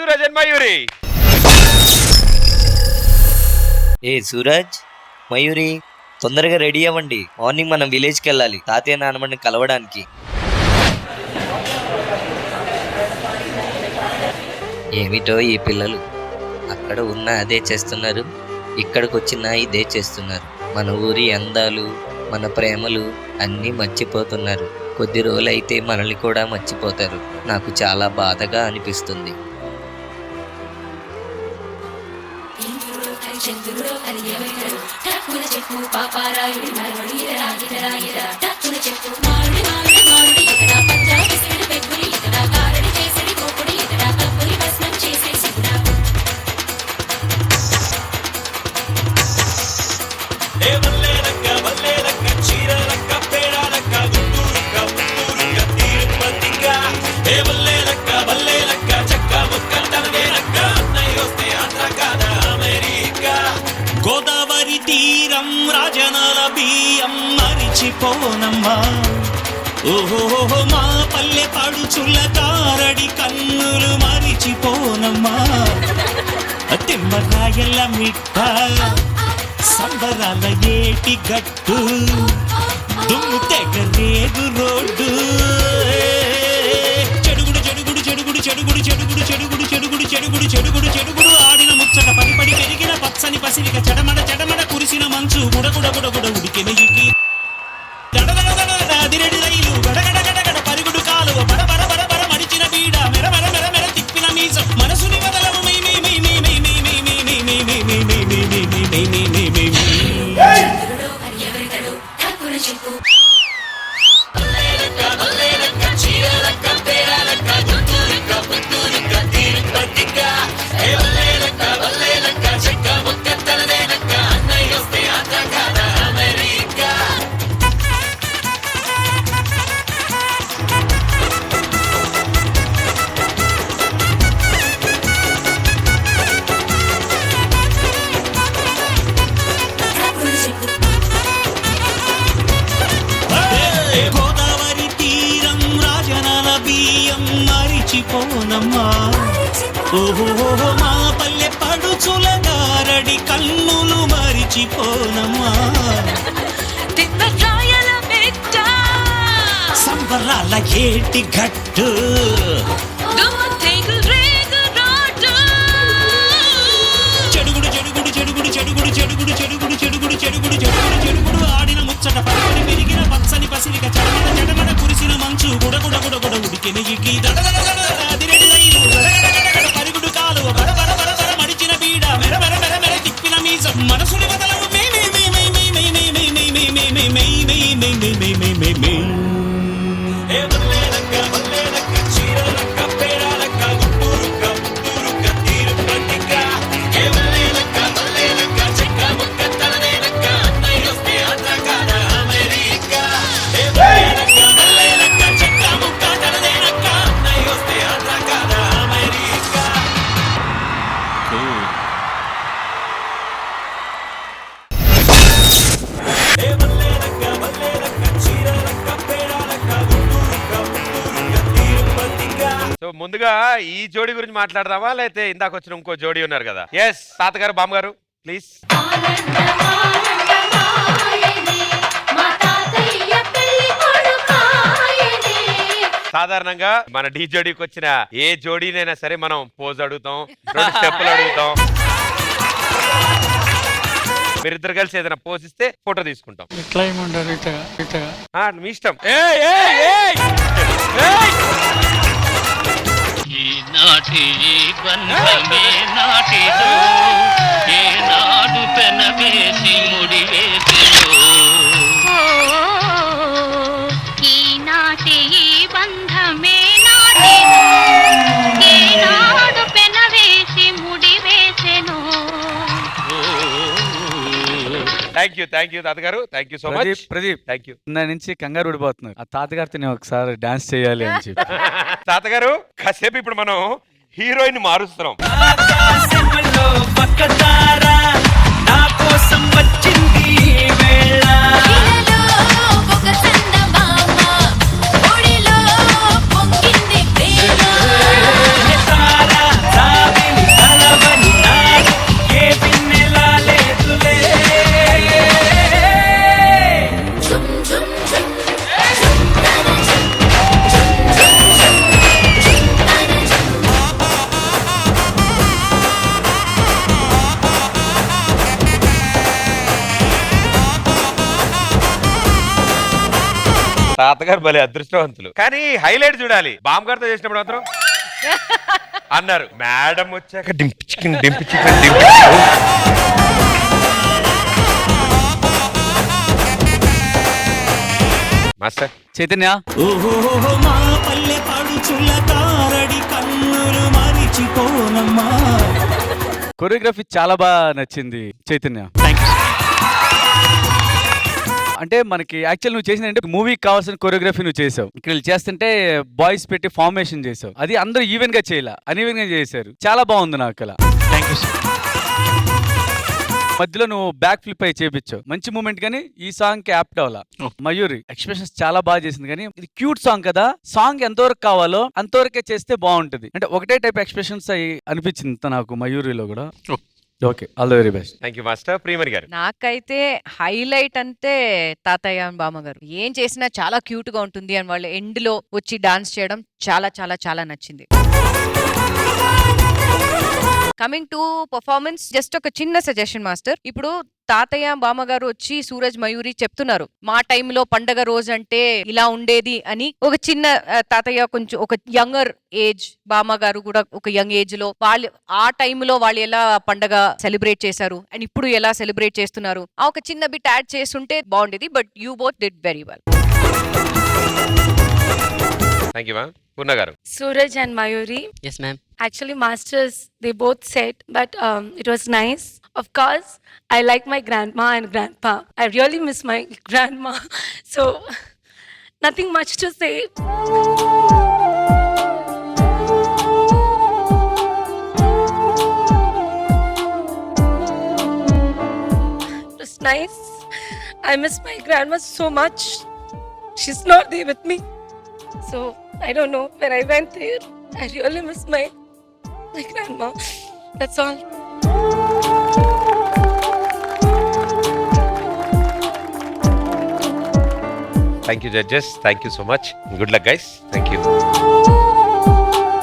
Suraj and Mayuri. ఏ సూరజ్ మయూరి తొందరగా ready అవ్వండి. మార్నింగ్ మనం విలేజ్కి వెళ్ళాలి. తాతయ్య నాన్నమ్మని కలవడానికి. ఏమిటో ఈ పిల్లలు? అక్కడ ఉన్న అదే చేస్తున్నారు. ఇక్కడికి వచ్చిన ఇదే చేస్తున్నారు. మన ఊరి అందాలు మన ప్రేమలు అన్నీ మర్చిపోతున్నారు. కొద్ది రోజులైతే మనల్ని కూడా మర్చిపోతారు. నాకు చాలా బాధగా అనిపిస్తుంది. చంద్రుడో అది ఏమైనడు చెప్పు పాపారాయుడు మరవడు ఇదరా ఇదరా ఇదరా చెప్పు నాడు మర్చిపోనమ్మా. ఓహో మా పల్లె పడుచుల కారడి కన్నులు మరిచిపోనమ్మా. తిమ్మరాయల మిట్ట సంబరాల ఏటి గట్టు దుమ్ము తెగ రేగు రోడ్డు. చెడుగుడు చెడుగుడు చెడుగుడు చెడుగుడు చెడుగుడు చెడుగుడు చెడుగుడు చెడుగుడు చెడుగుడు చెడుగుడు. ఆడిన ముచ్చట పడిపడి పెరిగిన పచ్చని పసిరిక చెడమడ చెడమడ కురిసిన మంచు. గుడగుడ గుడగుడు ఓహో మా పల్లె పడుచుల గారడి కన్నులు మరిచిపోనమ్మా. సంబరాల ఏటి గట్టు చెడుగుడు చెడుగుడు చెడుగుడు చెడుగుడు చెడుగుడు చెడుగుడు చెడుగుడు చెడుగుడు చెడుగుడు చెడుగుడు ఆడిన ముచ్చట పరపడి పెరిగిన పచ్చని పసిరిక చెడమడ చెడమడ కురిసిన మంచు గుడగుడ గుడగుడ ఉడికిన ఇడ్లీ మే మే మే మే మే మే మే మే మే మే ముందుగా ఈ జోడి గురించి మాట్లాడదామా? లేకపోతే ఇందాక వచ్చిన ఇంకో జోడి ఉన్నారు కదా? ఎస్ తాతగారు బామ్మగారు ప్లీజ్ సాధారణంగా మన ఢీ జోడీకి వచ్చిన ఏ జోడీనైనా సరే మనం పోజ్ అడుగుతాం రెండు స్టెప్పులు అడుగుతాం. మీరిద్దరు కలిసి ఏదైనా పోజ్ ఇస్తే ఫోటో తీసుకుంటాం. ఇటగా ఆ, మీ ఇష్టం! ఈనాటి ఈ బంధమే నాటిదో ఏనాడు పెనవేసి ముడివేసిదో ఈనాటి ఈ బంధమే నాటిదో. ఏనాడు పెనవేసి ముడివేసెను థ్యాంక్ యూ థ్యాంక్ యూ తాతగారు. Thank you so much Pradeep Pradeep. Thank you ఇందా నుంచి కంగారు ఊడిపోతున్నారు. ఆ తాతగారితో నేను ఒకసారి డాన్స్ చేయాలి అని చెప్పి. తాతగారు కాసేపు ఇప్పుడు మనం హీరోయిన్ మారుస్తున్నాం తాతగారు భలే అదృష్టవంతులు. కానీ హైలైట్ చూడాలి. బామ్ గారితో చేసినప్పుడు మాత్రం అన్నారు మేడం వచ్చాక Dimpy chicken Dimpy chicken Dimpy chicken. Master. Chaitanya. మా పల్లె పడుచుల తారడి కన్నులు మరిచిపోనమ్మా. కొరియోగ్రఫీ చాలా బాగా నచ్చింది చైతన్య. అంటే మనకి యాక్చువల్ నువ్వు చేసిన అంటే మూవీకి కావాల్సిన కొరియోగ్రఫీ నువ్వు చేసావు. ఇక్కడ చేస్తుంటే బాయ్స్ పెట్టి ఫార్మేషన్ చేసావు. అది అందరూ ఈవెన్గా చేయాల అన్ఈవెన్గా చేశారు. చాలా బాగుంది నాకు అలా. మధ్యలో నువ్వు బ్యాక్ ఫ్లిప్ అయి చేపించావు. మంచి మూమెంట్ కానీ ఈ సాంగ్కి యాప్ట్ అవ్వాల? Oh. మయూరి ఎక్స్ప్రెషన్స్ చాలా బాగా చేసింది కానీ ఇది క్యూట్ సాంగ్ కదా. సాంగ్ ఎంతవరకు కావాలో అంతవరకే చేస్తే బాగుంటది. అంటే ఒకటే టైప్ ఎక్స్ప్రెషన్స్ అయి అనిపించింది నాకు మయూరిలో కూడా. Oh. Okay all the very best. Thank you master Priyamani గారు. నాకైతే హైలైట్ అంటే తాతయ్య and బామ్మగారు ఏం చేసినా చాలా క్యూట్గా ఉంటుంది అని వాళ్ళు ఎండ్లో వచ్చి డాన్స్ చేయడం చాలా చాలా చాలా నచ్చింది. కమింగ్ టు పర్ఫార్మెన్స్ జస్ట్ ఒక చిన్న సజెషన్ మాస్టర్ ఇప్పుడు తాతయ్య బామ్మగారు వచ్చి సూరజ్ మయూరి చెప్తున్నారు. మా టైంలో పండగ రోజు అంటే ఇలా ఉండేది అని. ఒక చిన్న తాతయ్య కొంచెం ఒక యంగర్ ఏజ్ బామ్మగారు కూడా ఒక యంగ్ ఏజ్లో వాళ్ళు ఆ టైంలో వాళ్ళు ఎలా పండగ సెలబ్రేట్ చేశారు అండ్ ఇప్పుడు ఎలా సెలబ్రేట్ చేస్తున్నారు. ఆ ఒక చిన్న బిట్ యాడ్ చేస్తుంటే బాగుండేది but you both did very well. Thank you, ma'am. Purna Garu. Suraj and Mayuri. Yes, ma'am. Actually, masters, they both said, but um, it was nice. Of course, I like my grandma and grandpa. I really miss my grandma. So, nothing much to say. Just nice. I miss my grandma so much. She's not there with me. So I don't know. When I went there, I really miss my my grandma. That's all. Thank you, judges. Thank you so much. Good luck, guys. Thank you.